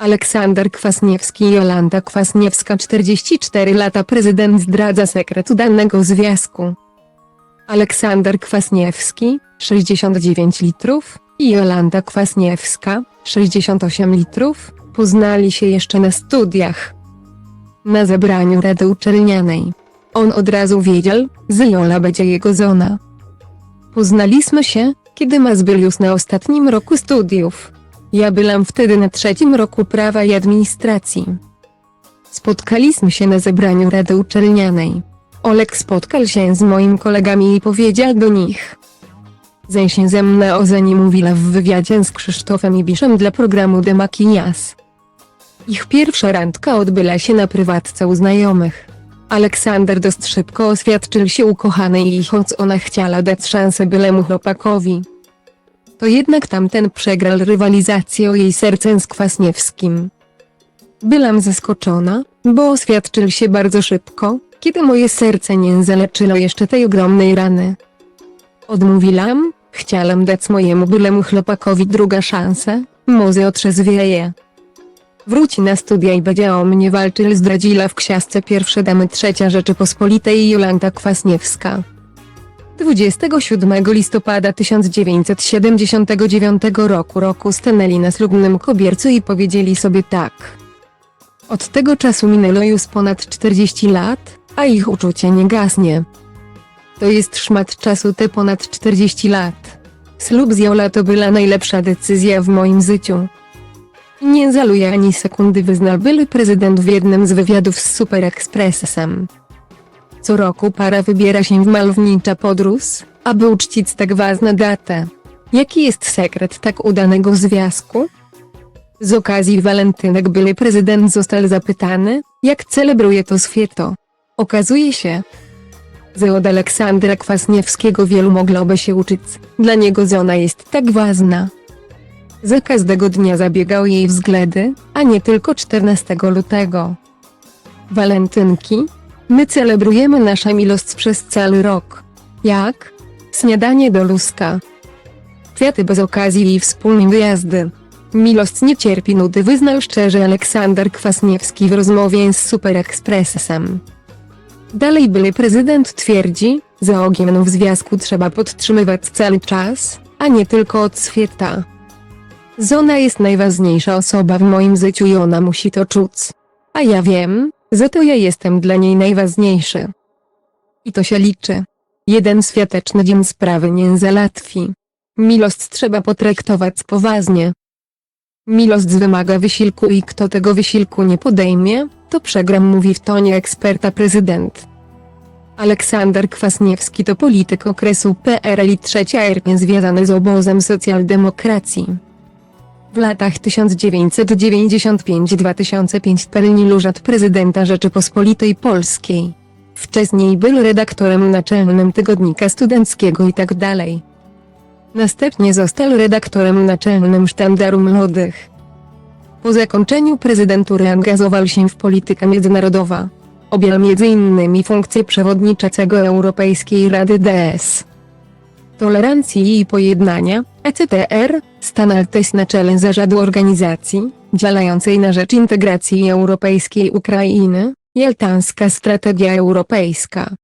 Aleksander Kwasniewski i Jolanta Kwasniewska 44 lata prezydent zdradza sekret udanego związku. Aleksander Kwasniewski, 69 litrów, i Jolanta Kwasniewska, 68 litrów, poznali się jeszcze na studiach. Na zebraniu Rady Uczelnianej. On od razu wiedział, że Jola będzie jego zona. Poznaliśmy się, kiedy już na ostatnim roku studiów. Ja byłam wtedy na trzecim roku prawa i administracji. Spotkaliśmy się na zebraniu Rady Uczelnianej. Olek spotkał się z moimi kolegami i powiedział do nich. Zeń się ze mną o nie mówiła w wywiadzie z Krzysztofem Ibiszem dla programu The Maquillas. Ich pierwsza randka odbyła się na prywatce u znajomych. Aleksander dość szybko oświadczył się ukochanej i choć ona chciała dać szansę bylemu chłopakowi. To jednak tamten przegrał rywalizację o jej sercem z Kwasniewskim. Byłam zaskoczona, bo oświadczył się bardzo szybko, kiedy moje serce nie zaleczyło jeszcze tej ogromnej rany. Odmówiłam, chciałam dać mojemu bylemu chłopakowi druga szansę, może otrzeźwieje. Wróci na studia i będzie o mnie walczył zdradzila w książce Pierwsze Damy Trzecia Rzeczypospolitej Jolanta Kwasniewska. 27 listopada 1979 roku roku stanęli na ślubnym kobiercu i powiedzieli sobie tak. Od tego czasu minęło już ponad 40 lat, a ich uczucie nie gasnie. To jest szmat czasu te ponad 40 lat. Ślub z Jola to była najlepsza decyzja w moim życiu. Nie żaluję ani sekundy wyznał były prezydent w jednym z wywiadów z Super Expressem. Co roku para wybiera się w malownicza podróż, aby uczcić tak ważną datę. Jaki jest sekret tak udanego związku? Z okazji walentynek były prezydent został zapytany, jak celebruje to święto. Okazuje się, że od Aleksandra Kwasniewskiego wielu mogłoby się uczyć, dla niego żona jest tak ważna. Za każdego dnia zabiegał jej względy, a nie tylko 14 lutego. Walentynki? My celebrujemy naszą miłość przez cały rok. Jak? Śniadanie do luska. Kwiaty bez okazji i wspólne wyjazdy. Miłość nie cierpi nudy wyznał szczerze Aleksander Kwasniewski w rozmowie z Super Expressem. Dalej były prezydent twierdzi, że ogień w związku trzeba podtrzymywać cały czas, a nie tylko od święta. Zona jest najważniejsza osoba w moim życiu i ona musi to czuć. A ja wiem, że to ja jestem dla niej najważniejszy. I to się liczy. Jeden świateczny dzień sprawy nie załatwi. Miłość trzeba potraktować poważnie. Miłość wymaga wysiłku i kto tego wysiłku nie podejmie, to przegram mówi w tonie eksperta prezydent. Aleksander Kwasniewski to polityk okresu PRL i trzecia RP związany z obozem socjaldemokracji. W latach 1995-2005 pełnił urząd prezydenta Rzeczypospolitej Polskiej. Wcześniej był redaktorem naczelnym tygodnika studenckiego itd. Następnie został redaktorem naczelnym Sztandaru Młodych. Po zakończeniu prezydentury angażował się w politykę międzynarodową. Objął m.in. funkcję przewodniczącego Europejskiej Rady DS. Tolerancji i Pojednania, ECTR, stanął też na czele zarządu organizacji, działającej na rzecz integracji europejskiej Ukrainy, Jaltańska Strategia Europejska.